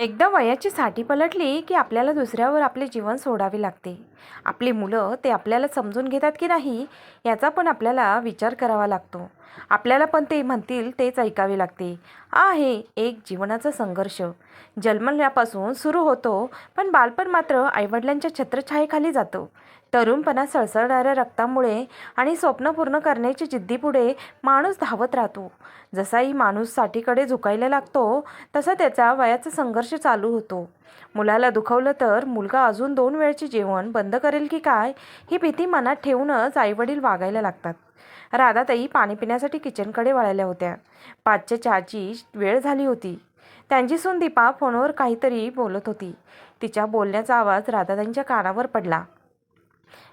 एकदा वयाची साठी पलटली की आपल्याला दुसऱ्यावर आपले जीवन सोडावे लागते. आपली मुलं ते आपल्याला समजून घेतात की नाही याचा पण आपल्याला विचार करावा लागतो. आपल्याला पण ते म्हणतील तेच ऐकावे लागते. आहे एक जीवनाचा संघर्ष. जन्मल्यापासून सुरू होतो पण बालपण मात्र आईवडिलांच्या छत्रछायेखाली जातं. तरुणपणा सळसळणाऱ्या रक्तामुळे आणि स्वप्न पूर्ण करण्याची जिद्दीपुढे माणूस धावत राहतो. जसाही माणूस साठीकडे झुकायला लागतो तसा त्याचा वयाचा संघर्ष चालू होतो. मुलाला दुखवलं तर मुलगा अजून दोन वेळचे जेवण बंद करेल की काय ही भीती मनात ठेवूनच आईवडील वागायला लागतात. राधाताई पाणी पिण्यासाठी किचनकडे वळाल्या होत्या. पाचच्या चहाची वेळ झाली होती. त्यांची सून दीपा फोनवर काहीतरी बोलत होती. तिच्या बोलण्याचा आवाज राधाताईंच्या कानावर पडला.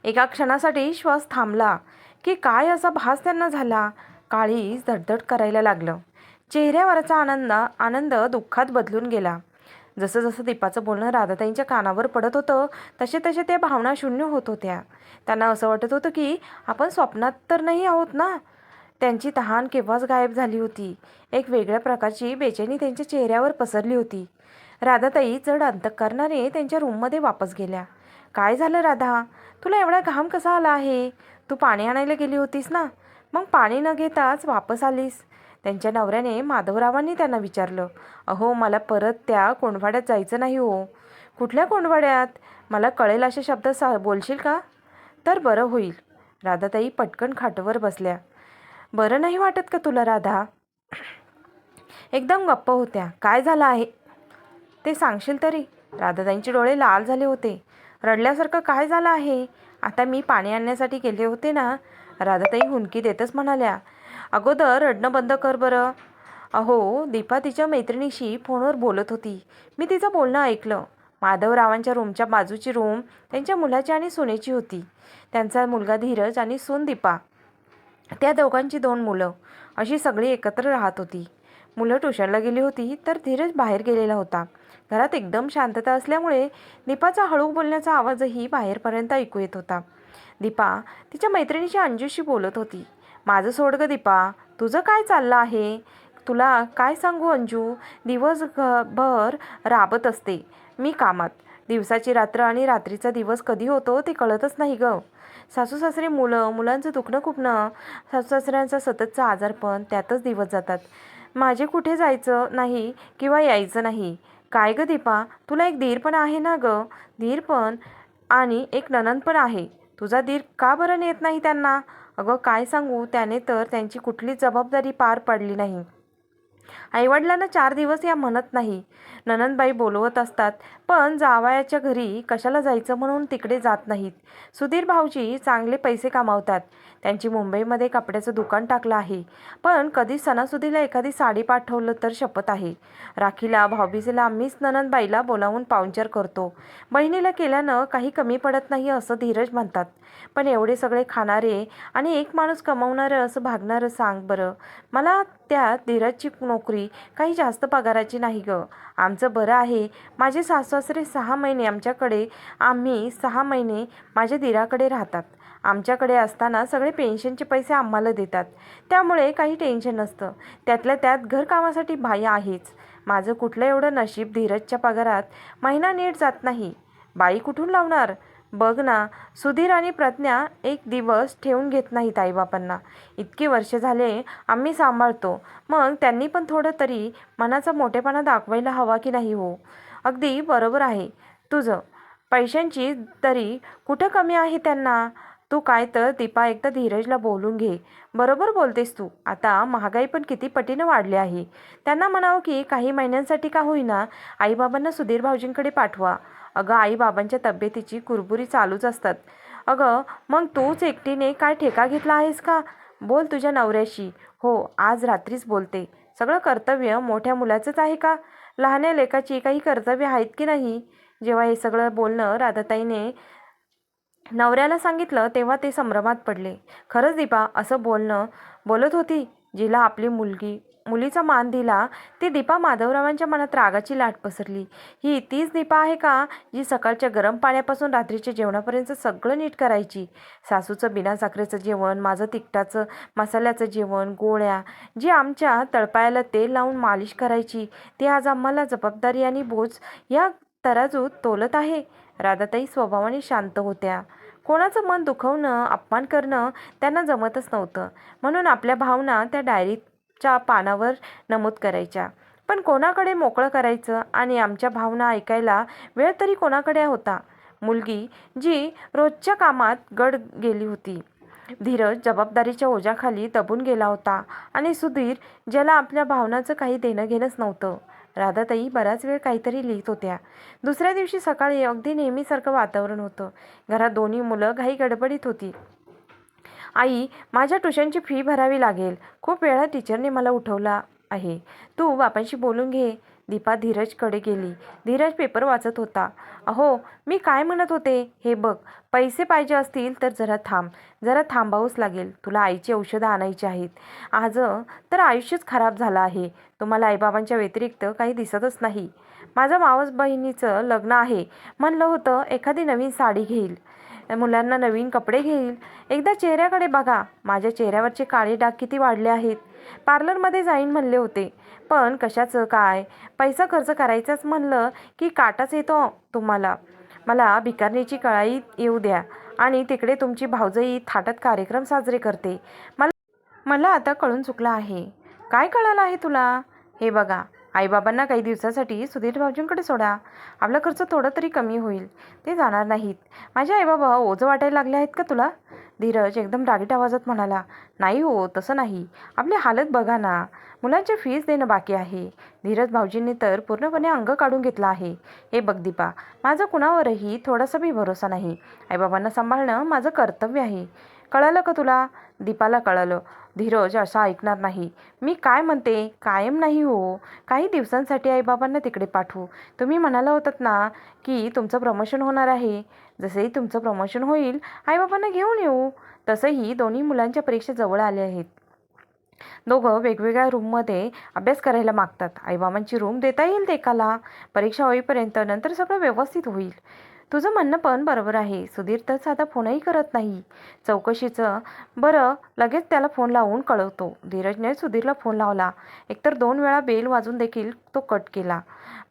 एका क्षणासाठी श्वास थांबला की काय असा भास त्यांना झाला? काळीज धडधड करायला लागलं. चेहऱ्यावरचा आनंद आनंद दुःखात बदलून गेला. जसं जसं दीपाचं बोलणं राधाताईंच्या कानावर पडत होतं तसे तसे त्या भावना शून्य होत होत्या. त्यांना असं वाटत होतं की आपण स्वप्नात तर नाही आहोत ना? त्यांची तहान केव्हाच गायब झाली होती? एक वेगळ्या प्रकारची बेचैनी त्यांच्या चेहऱ्यावर पसरली होती. राधाताई जड अंतकरणाने त्यांच्या रूममध्ये वापस गेल्या. काय झालं राधा? तुला एवढा घाम कसा आला आहे? तू पाणी आणायला गेली होतीस ना? मग पाणी न घेताच वापस आलीस. त्यांच्या नवऱ्याने माधवरावांनी त्यांना विचारलं अहो मला परत त्या कोंडवाड्यात जायचं नाही हो. कुठल्या कोंडवाड्यात? मला कळेल असे शब्द सा बोलशील का? तर बरं होईल. राधाताई पटकन खाटवर बसल्या. बरं नाही वाटत का तुला राधा? एकदम गप्प होत्या. काय झालं आहे? ते सांगशील तरी. राधाताईंचे डोळे लाल झाले होते. रडल्यासारखं काय झालं आहे? आता मी पाणी आणण्यासाठी गेले होते ना? राधाताई हुंकी देतच म्हणाल्या अगोदर रडणं बंद कर बरं. अहो दीपा तिच्या मैत्रिणीशी फोनवर बोलत होती. मी तिचं बोलणं ऐकलं. माधवरावांच्या रूमच्या बाजूची रूम त्यांच्या मुलाची आणि सुनेची होती. त्यांचा मुलगा धीरज आणि सून दीपा. त्या दोघांची दोन मुलं. अशी सगळी एकत्र राहत होती. मुलं ट्युशनला गेली होती तर धीरज बाहेर गेलेला होता. घरात एकदम शांतता असल्यामुळे दीपाचा हळू बोलण्याचा आवाजही बाहेरपर्यंत ऐकू येत होता. दीपा तिच्या मैत्रिणीशी अंजूशी बोलत होती. माझं सोड ग दीपा तुझं काय चाललं आहे? तुला काय सांगू अंजू? दिवसभर राबत असते मी कामात. दिवसाची रात्र आणि रात्रीचा दिवस कधी होतो ते कळतच नाही ग. सासू सासरे मुलं मुलांचं दुखणं खुपणं सासू सासऱ्यांचा सततचा आजारपण त्यातच दिवस जातात. माझे कुठे जायचं नाही किंवा यायचं नाही? काय ग दीपा? तुला एक धीर पण आहे ना ग? धीर पण आणि एक ननंद पण आहे. तुझा धीर का बरं नेत नाही त्यांना? अगं काय सांगू? त्याने तर त्यांची कुठलीच जबाबदारी पार पडली नाही. आईवडिलांना चार दिवस या म्हणत नाही. ननंदबाई बोलवत असतात पण जावयाच्या घरी कशाला जायचं म्हणून तिकडे जात नाहीत? सुधीर भाऊजी चांगले पैसे कमावतात. त्यांची मुंबईमध्ये कपड्याचं दुकान टाकलं आहे. पण कधी सणासुदीला एखादी साडी पाठवलं तर शपथ आहे. राखीला भाऊबीजेला आम्हीच ननंदबाईला बोलावून पाहुणचार करतो. बहिणीला केल्यानं काही कमी पडत नाही असं धीरज म्हणतात. पण एवढे सगळे खाणारे आणि एक माणूस कमवणारं असं भागणारं सांग बरं. मला त्या धीरजची नोकरी काही जास्त पगाराची नाही गं. आमचं बरं आहे माझे सासवासरे सहा महिने आमच्याकडे आम्ही सहा महिने माझ्या दिराकडे राहतात. आमच्याकडे असताना सगळे पेन्शनचे पैसे आम्हाला देतात. त्यामुळे काही टेन्शन नसतं. त्यातल्या त्यात घरकामासाठी बाई आहेच. माझं कुठलं एवढं नशीब धीरजच्या पगारात महिना नीट जात नाही. बाई कुठून लावणार? बघ ना सुधीर आणि प्रज्ञा एक दिवस ठेवून घेत नाहीत आईबापांना. इतकी वर्ष झाले आम्ही सांभाळतो. मग त्यांनी पण थोडं तरी मनाचा मोठेपणा दाखवायला हवा की नाही हो? अगदी बरोबर आहे. तुझं. पैशांची तरी कुठं कमी आहे त्यांना? तू काय तर दीपा एकदा धीरजला बोलून घे. बरोबर बोलतेस तू. आता महागाई पण किती पटीनं वाढली आहे. त्यांना म्हणावं की काही महिन्यांसाठी का होईना आईबाबांना सुधीर भाऊजींकडे पाठवा. अगं आईबाबांच्या तब्येतीची कुरबुरी चालूच असतात. अगं मग तूच एकटीने काय ठेका घेतला आहेस का? बोल तुझ्या नवऱ्याशी. हो आज रात्रीच बोलते. सगळं कर्तव्य मोठ्या मुलाचंच आहे का? लहान्या लेकाची काही कर्तव्य आहेत की नाही? जेव्हा हे सगळं बोलणं राधाताईने नवऱ्याला सांगितलं तेव्हा ते संभ्रमात पडले. खरंच दीपा असं बोलणं बोलत होती? जिला आपली मुलगी मुलीचा मान दिला ती दीपा माधवरावांच्या मनात रागाची लाट पसरली. ही तीच दीपा आहे का जी सकाळच्या गरम पाण्यापासून रात्रीच्या जेवणापर्यंत सगळं नीट करायची? सासूचं बिना साखरेचं जेवण माझं तिखटाचं मसाल्याचं जेवण गोळ्या जी आमच्या तळपायाला तेल लावून मालिश करायची ती आज आम्हाला जबाबदारी आणि बोज या तराजूत तोलत आहे. राधाताई स्वभावाने शांत होत्या. कोणाचं मन दुखवणं अपमान करणं त्यांना जमतच नव्हतं. म्हणून आपल्या भावना त्या डायरीत च्या पानावर नमूद करायच्या. पण कोणाकडे मोकळं करायचं आणि आमच्या भावना ऐकायला वेळ तरी कोणाकडे होता? मुलगी जी रोजच्या कामात गड गेली होती. धीरज जबाबदारीच्या ओझ्याखाली दबून गेला होता आणि सुधीर ज्याला आपल्या भावनाचं काही देणं घेणंच नव्हतं. राधाताई बराच वेळ काहीतरी लिहित होत्या. दुसऱ्या दिवशी सकाळी अगदी नेहमीसारखं वातावरण होतं. घरात दोन्ही मुलं घाई गडबडीत होती. आई माझ्या ट्युशनची फी भरावी लागेल. खूप वेळा टीचरने मला उठवला आहे. तू बापांशी बोलून घे. दीपा धीरजकडे गेली. धीरज पेपर वाचत होता. अहो मी काय म्हणत होते? हे बघ पैसे पाहिजे असतील तर जरा थांब. जरा थांबावंच लागेल. तुला आईची औषधं आणायची आहेत. आज तर आयुष्यच खराब झालं आहे. तुम्हाला आईबाबांच्या व्यतिरिक्त काही दिसतच नाही. माझं मावस बहिणीचं लग्न आहे. म्हणलं होतं एखादी नवीन साडी घेईल. मुलांना नवीन कपडे घेईल. एकदा चेहऱ्याकडे बघा. माझ्या चेहऱ्यावरचे काळे डाग किती वाढले आहेत. पार्लरमध्ये जाईन म्हणले होते. पण कशाचं काय? पैसा खर्च करायचाच म्हणलं की काटाच येतो तुम्हाला. मला भिकारण्याची कळाई येऊ द्या. आणि तिकडे तुमची भावजई थाटात कार्यक्रम साजरे करते. मला मला आता कळून चुकलं आहे. काय कळालं आहे तुला? हे बघा. आईबाबांना काही दिवसासाठी सुधीर भाऊजींकडे सोडा. आपला खर्च थोडा तरी कमी होईल. ते जाणार नाहीत. माझे आईबाबा ओझं वाटायला लागले आहेत का तुला? धीरज एकदम रागीट आवाजात म्हणाला. नाही हो तसं नाही. आपली हालत बघा ना. मुलांची फीज देणं बाकी आहे. धीरज भाऊजींनी तर पूर्णपणे अंग काढून घेतलं आहे. हे बघ दीपा माझा कुणावरही थोडासा बी भरोसा नाही. आईबाबांना सांभाळणं माझं कर्तव्य आहे. कळालं का तुला? दीपाला कळालं. धीरज असं ऐकणार नाही. मी काय म्हणते? कायम नाही हो. काही दिवसांसाठी आईबाबांना तिकडे पाठवू. तुम्ही म्हणाला होतात ना की तुमचं प्रमोशन होणार आहे. जसेही तुमचं प्रमोशन होईल आईबाबांना घेऊन येऊ. तसंही दोन्ही मुलांच्या परीक्षा जवळ आल्या आहेत. दोघं वेगवेगळ्या रूममध्ये अभ्यास करायला मागतात. आईबाबांची रूम देता येईल ते एकाला. परीक्षा होईपर्यंत नंतर सगळं व्यवस्थित होईल. तुझं म्हणणं पण बरोबर आहे. सुधीर तर साधा फोनही करत नाही. चौकशीचं बरं लगेच त्याला फोन लावून कळवतो. धीरजने सुधीरला फोन लावला. एकतर दोन वेळा बेल वाजून देखील तो कट केला.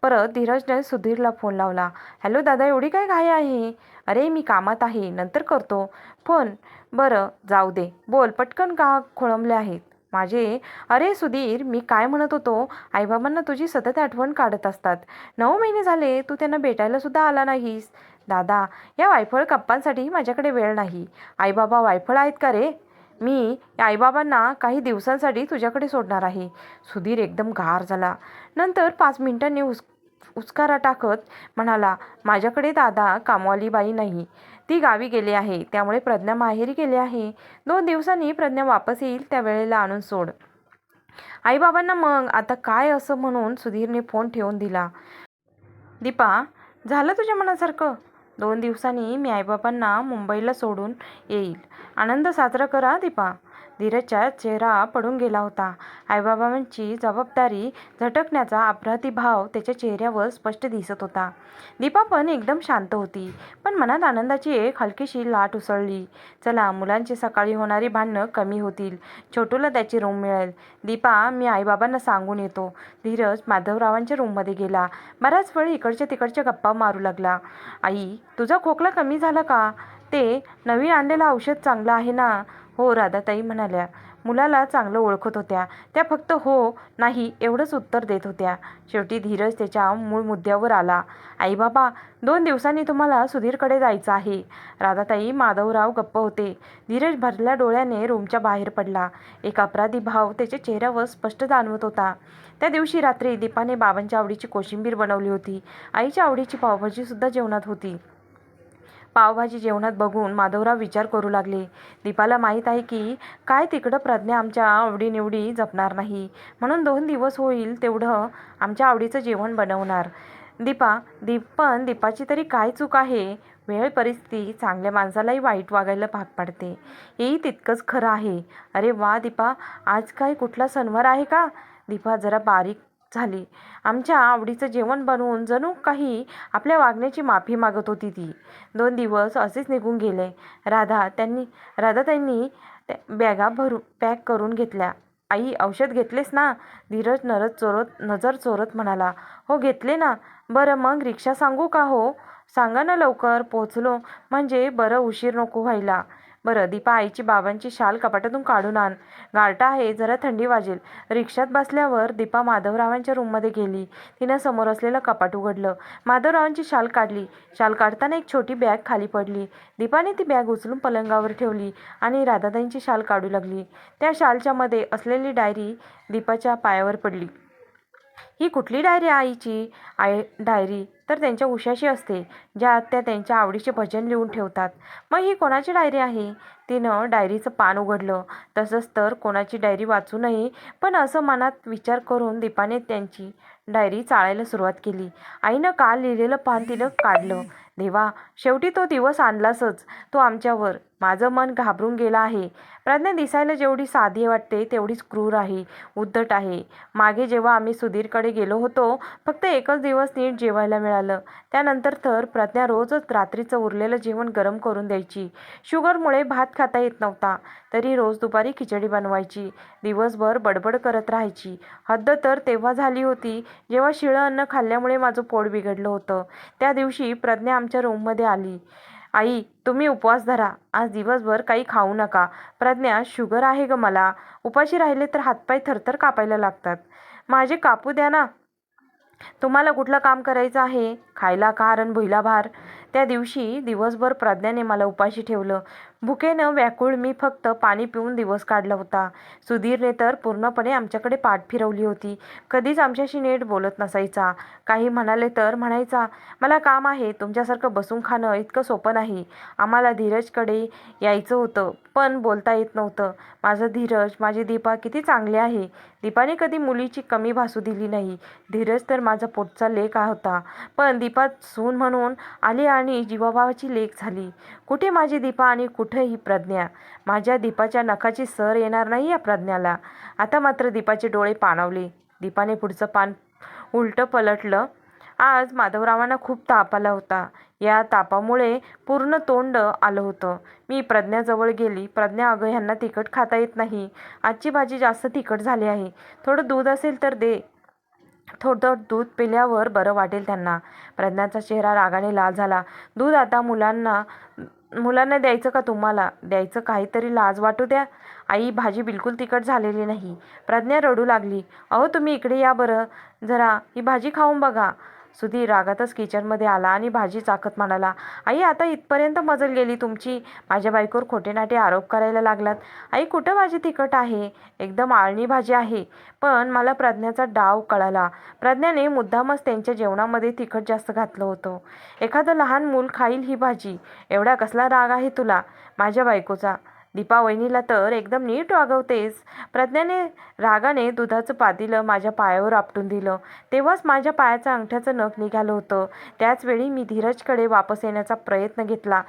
परत धीरजने सुधीरला फोन लावला. हॅलो दादा एवढी काय घाई आहे? अरे मी कामात आहे. नंतर करतो. फोन बरं जाऊ दे. बोल पटकन का खोळंबले आहेत? माझे अरे सुधीर मी काय म्हणत होतो? आईबाबांना तुझी सतत आठवण काढत असतात. नऊ महिने झाले तू त्यांना भेटायला सुद्धा आला नाहीस. दादा या वायफळ गप्पांसाठी माझ्याकडे वेळ नाही. आईबाबा वायफळ आहेत का रे? मी या आईबाबांना काही दिवसांसाठी तुझ्याकडे सोडणार आहे. सुधीर एकदम गार झाला. नंतर पाच मिनिटांनी उस उचकारा टाकत म्हणाला माझ्याकडे दादा कामवाली बाई नाही. ती गावी गेली आहे. त्यामुळे प्रज्ञा माहेरी गेली आहे. दोन दिवसांनी प्रज्ञा वापस येईल त्या वेळेला आणून सोड. आईबाबांना मग आता काय असं म्हणून सुधीरने फोन ठेवून दिला. दीपा झालं तुझ्या मनासारखं? दोन दिवसांनी मी आईबाबांना मुंबईला सोडून येईल. आनंद साजरा करा दीपा. धीरजचा चेहरा पडून गेला होता. आईबाबांची जबाबदारी झटकण्याचा अपराधी भाव त्याच्या चेहऱ्यावर स्पष्ट दिसत होता. दीपा पण एकदम शांत होती पण मनात आनंदाची एक हलकीशी लाट उसळली. चला मुलांची सकाळी होणारी भांडणं कमी होतील. छोटूला त्याची रूम मिळेल. दीपा मी आईबाबांना सांगून येतो. धीरज माधवरावांच्या रूममध्ये गेला. बराच वेळ इकडच्या तिकडच्या गप्पा मारू लागला. आई तुझा खोकला कमी झाला का? ते नवीन आणलेलं औषध चांगलं आहे ना? हो राधाताई म्हणाल्या. मुलाला चांगलं ओळखत होत्या. त्या फक्त हो नाही एवढंच उत्तर देत होत्या. शेवटी धीरज त्याच्या मूळ मुद्द्यावर आला. आई बाबा दोन दिवसांनी तुम्हाला सुधीरकडे जायचं आहे. राधाताई माधवराव गप्प होते. धीरज भरल्या डोळ्याने रूमच्या बाहेर पडला. एक अपराधी भाव त्याच्या चेहऱ्यावर स्पष्ट जाणवत होता. त्या दिवशी रात्री दीपाने बाबांच्या आवडीची कोशिंबीर बनवली होती. आईच्या आवडीची पावभाजीसुद्धा जेवणात होती. पावभाजी जेवणात बघून माधवराव विचार करू लागले. दीपाला माहीत आहे की काय तिकडं प्रज्ञा आमच्या आवडीनिवडी जपणार नाही. म्हणून दोन दिवस होईल तेवढं आमच्या आवडीचं जेवण बनवणार. दीपा दीप पण दीपाची तरी काय चूक आहे वेळ परिस्थिती चांगल्या माणसालाही वाईट वागायला भाग पाडते. हेही तितकंच खरं आहे. अरे वा दीपा आज काय कुठला सणवार आहे का दीपा जरा बारीक झाली. आमच्या आवडीचं जेवण बनवून जणू काही आपल्या वागण्याची माफी मागत होती ती. दोन दिवस असेच निघून गेले. राधा त्यांनी राधा त्यांनी त्या बॅगा भरू पॅक करून घेतल्या. आई औषध घेतलेस ना? धीरज नरज चोरत नजर चोरत म्हणाला. हो घेतले ना. बरं मग रिक्षा सांगू का हो? सांगा ना लवकर. पोचलो. म्हणजे बरं उशीर नको व्हायला. बरं दीपा आईची बाबांची शाल कपाटातून काढून आण. गारटा आहे जरा थंडी वाजेल. रिक्षात बसल्यावर दीपा माधवरावांच्या रूममध्ये गेली. तिनं समोर असलेलं कपाट उघडलं. माधवरावांची शाल काढली. शाल काढताना एक छोटी बॅग खाली पडली. दीपाने ती बॅग उचलून पलंगावर ठेवली आणि राधाताईंची शाल काढू लागली. त्या शालच्या मध्ये असलेली डायरी दीपाच्या पायावर पडली. ही कुठली डायरी आईची? आई डायरी तर त्यांच्या उशाशी असते ज्यात त्या त्यांच्या आवडीचे भजन लिहून ठेवतात. मग ही कोणाची डायरी आहे? तिनं डायरीचं पान उघडलं. तसंच तर कोणाची डायरी वाचू नये पण असं मनात विचार करून दीपाने त्यांची डायरी चाळायला सुरुवात केली. आईनं काल लिहिलेलं पान तिनं काढलं. देवा शेवटी तो दिवस आणलासच. तो आमच्यावर माझं मन घाबरून गेलं आहे. प्रज्ञा दिसायला जेवढी साधी वाटते तेवढीच क्रूर आहे उद्धट आहे. मागे जेव्हा आम्ही सुधीरकडे गेलो होतो फक्त एकच दिवस नीट जेवायला मिळालं. त्यानंतर तर प्रज्ञा रोजच रात्रीचं उरलेलं जेवण गरम करून द्यायची. शुगरमुळे भात खाता येत नव्हता. तरी रोज दुपारी खिचडी बनवायची. दिवसभर बडबड करत राहायची. हद्द तर तेव्हा झाली होती जेव्हा शिळं अन्न खाल्ल्यामुळे माझं पोट बिघडलं होतं. त्या दिवशी प्रज्ञा आमच्या रूममध्ये आली. आई तुम्ही उपवास धरा. आज दिवसभर काही खाऊ नका. प्रज्ञा शुगर आहे ग मला. उपाशी राहिले तर हातपाय थरथर कापायला लागतात. माझे कापू द्या ना. तुम्हाला कुठलं काम करायचं आहे? खायला कारण भुईला भार त्या दिवशी दिवसभर प्रज्ञाने मला उपाशी ठेवलं. भुकेनं व्याकुळ मी फक्त पाणी पिऊन दिवस काढला होता. सुधीरने तर पूर्णपणे आमच्याकडे पाठ फिरवली होती. कधीच आमच्याशी नीट बोलत नसायचा. काही म्हणाले तर म्हणायचा मला काम आहे तुमच्यासारखं बसून खाणं इतकं सोपं नाही. आम्हाला धीरजकडे यायचं होतं पण बोलता येत नव्हतं. माझं धीरज माझी दीपा किती चांगली आहे. दीपाने कधी मुलीची कमी भासू दिली नाही. धीरज तर माझा पोटचा लेख होता. पण दीपा सून म्हणून आली आणि जीवाभावाची लेख झाली. कुठे माझी दीपा आणि कुठे ही प्रज्ञा? माझ्या दीपाच्या नखाची सर येणार नाही या प्रज्ञाला. आता मात्र दीपाचे डोळे पाणावले. दीपाने पुढचं पान उलटं पलटलं. आज माधवरावांना खूप ताप आला होता. या तापामुळे पूर्ण तोंड आलं होतं. मी प्रज्ञाजवळ गेली. प्रज्ञा अगं ह्यांना तिखट खाता येत नाही. आजची भाजी जास्त तिखट झाली आहे. थोडं दूध असेल तर दे. थोडं दूध पिल्यावर बरं वाटेल त्यांना. प्रज्ञाचा चेहरा रागाने लाल झाला. दूध आता मुलांना मुलांना द्यायचं का तुम्हाला? द्यायचं काहीतरी लाज वाटू द्या. आई भाजी बिलकुल तिखट झालेली नाही. प्रज्ञा रडू लागली. अहो तुम्ही इकडे या बरं. जरा ही भाजी खाऊन बघा. सुधीर रागातच किचनमध्ये आला आणि भाजी चाकत म्हणाला आई आता इथपर्यंत मजल गेली तुमची? माझ्या बायकोवर खोटेनाटे आरोप करायला लागलात. आई कुठं भाजी तिखट आहे? एकदम आळणी भाजी आहे. पण मला प्रज्ञाचा डाव कळाला. प्रज्ञाने मुद्दामच त्यांच्या जेवणामध्ये तिखट जास्त घातलं होतं. एखादं लहान मूल खाईल ही भाजी. एवढा कसला राग आहे तुला? माझ्या बायकोचा. दीपा वहिनीला तर एकदम नीट वागवतेस. प्रज्ञाने रागाने दुधाचं पातेलं माझ्या पायावर आपटून दिलं. तेव्हाच माझ्या पायाचं अंगठ्याचं नख निघालं होतं. त्याचवेळी मी धीरजकडे वापस येण्याचा प्रयत्न घेतला.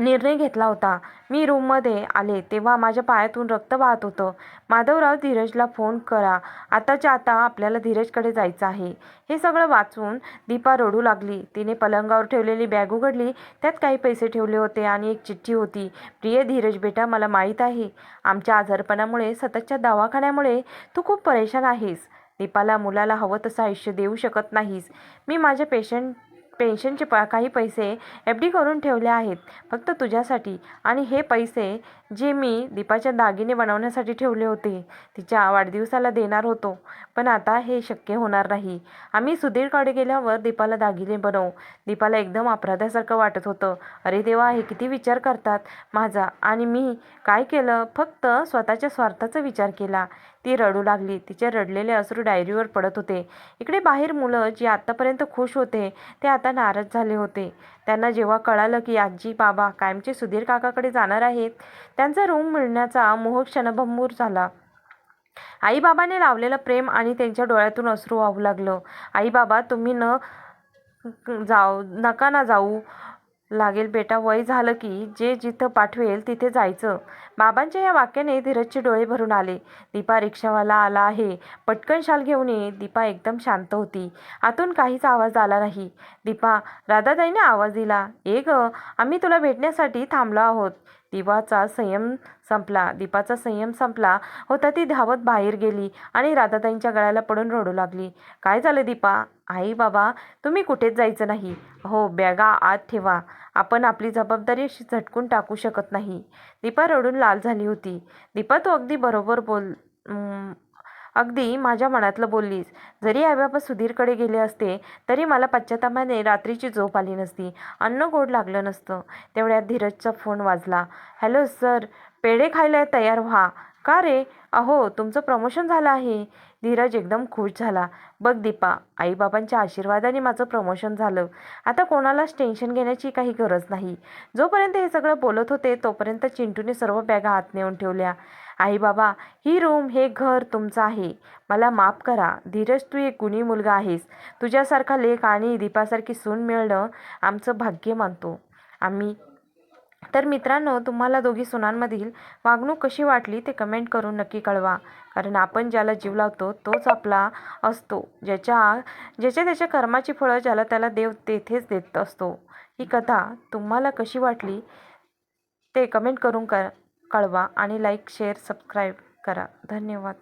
निर्णय घेतला होता. मी रूममध्ये आले तेव्हा माझ्या पायातून रक्त वाहत होतं. माधवराव धीरजला फोन करा. आताच्या आता आपल्याला धीरजकडे जायचं आहे. हे सगळं वाचून दीपा रडू लागली. तिने पलंगावर ठेवलेली बॅग उघडली. त्यात काही पैसे ठेवले होते आणि एक चिठ्ठी होती. प्रिय धीरज बेटा मला माहीत आहे. आमच्या आजारपणामुळे सततच्या दवाखान्यामुळे तू खूप परेशान आहेस. दीपाला मुलाला हवं तसं आयुष्य देऊ शकत नाहीस. मी माझ्या पेशंट पेन्शनचे प काही पैसे एफ डी करून ठेवले आहेत. फक्त तुझ्यासाठी. आणि हे पैसे जे मी दीपाच्या दागिने बनवण्यासाठी ठेवले होते तिच्या वाढदिवसाला देणार होतो. पण आता हे शक्य होणार नाही. आम्ही सुधीरकडे गेल्यावर दीपाला दागिने बनवू. दीपाला एकदम अपराधासारखं वाटत होतं. अरे देवा हे किती विचार करतात माझा. आणि मी काय केलं? फक्त स्वतःच्या स्वार्थाचा विचार केला. ती रडू लागली. तिचे रडलेले अश्रू डायरीवर पडत होते. इकडे बाहेर मुलं जी आत्तापर्यंत खुश होते ते आता नाराज झाले होते. त्यांना जेव्हा कळालं की आजी बाबा कायमचे सुधीर काकाकडे जाणार आहेत त्यांचा रूम मिळण्याचा मोह क्षणभंगूर झाला. आईबाबाने लावलेलं प्रेम आणि त्यांच्या डोळ्यातून अश्रू वाहू लागलं. आईबाबा तुम्ही न जाऊ नका ना जाऊ. लागेल बेटा वय झालं की जे जिथं पाठवेल तिथे जायचं. बाबांच्या या वाक्याने धीरजचे डोळे भरून आले. दीपा रिक्षावाला आला आहे. पटकन शाल घेऊन ये. दीपा एकदम शांत होती. आतून काहीच आवाज आला नाही. दीपा राधाताईने आवाज दिला. ए ग आम्ही तुला भेटण्यासाठी थांबलो आहोत. दिवाचा संयम संपला. दीपाचा संयम संपला होता ती धावत बाहेर गेली आणि राधाताईंच्या गळ्याला पडून रडू लागली. काय झालं दीपा? आई बाबा तुम्ही कुठेच जायचं नाही. हो बॅगा आत ठेवा. आपण आपली जबाबदारी अशी झटकून टाकू शकत नाही. दीपा रडून लाल झाली होती. दीपा तू अगदी बरोबर बोल. अगदी माझ्या मनातलं बोललीस. जरी आई बाबा सुधीरकडे गेले असते तरी मला पश्चातापाने रात्रीची झोप आली नसती. अन्न गोड लागलं नसतं. तेवढ्यात धीरजचा फोन वाजला. हॅलो सर पेढे खायला तयार व्हा. का रे? अहो तुमचं प्रमोशन झालं आहे. धीरज एकदम खुश झाला. बघ दीपा आईबाबांच्या आशीर्वादाने माझं प्रमोशन झालं. आता कोणालाच टेन्शन घेण्याची काही गरज नाही. जोपर्यंत हे सगळं बोलत होते तोपर्यंत चिंटूने सर्व बॅगा हात नेऊन ठेवल्या. आई बाबा ही रूम हे घर तुमचं आहे. मला माफ करा. धीरज तू एक गुणी मुलगा आहेस. तुझ्यासारखा लेख आणि दीपासारखी सून मिळणं आमचं भाग्य मानतो. आम्ही तर मित्रांनो तुम्हाला दोघी सुनांमधील वागणूक कशी वाटली ते कमेंट करून नक्की कळवा. कारण आपण ज्याला जीव लावतो तोच आपला असतो. ज्याच्या ज्याच्या त्याच्या कर्माची फळं ज्याला त्याला देव तेथेच देत असतो. ही कथा तुम्हाला कशी वाटली ते कमेंट करून कर कळवा आणि लाईक शेअर सबस्क्राईब करा. धन्यवाद.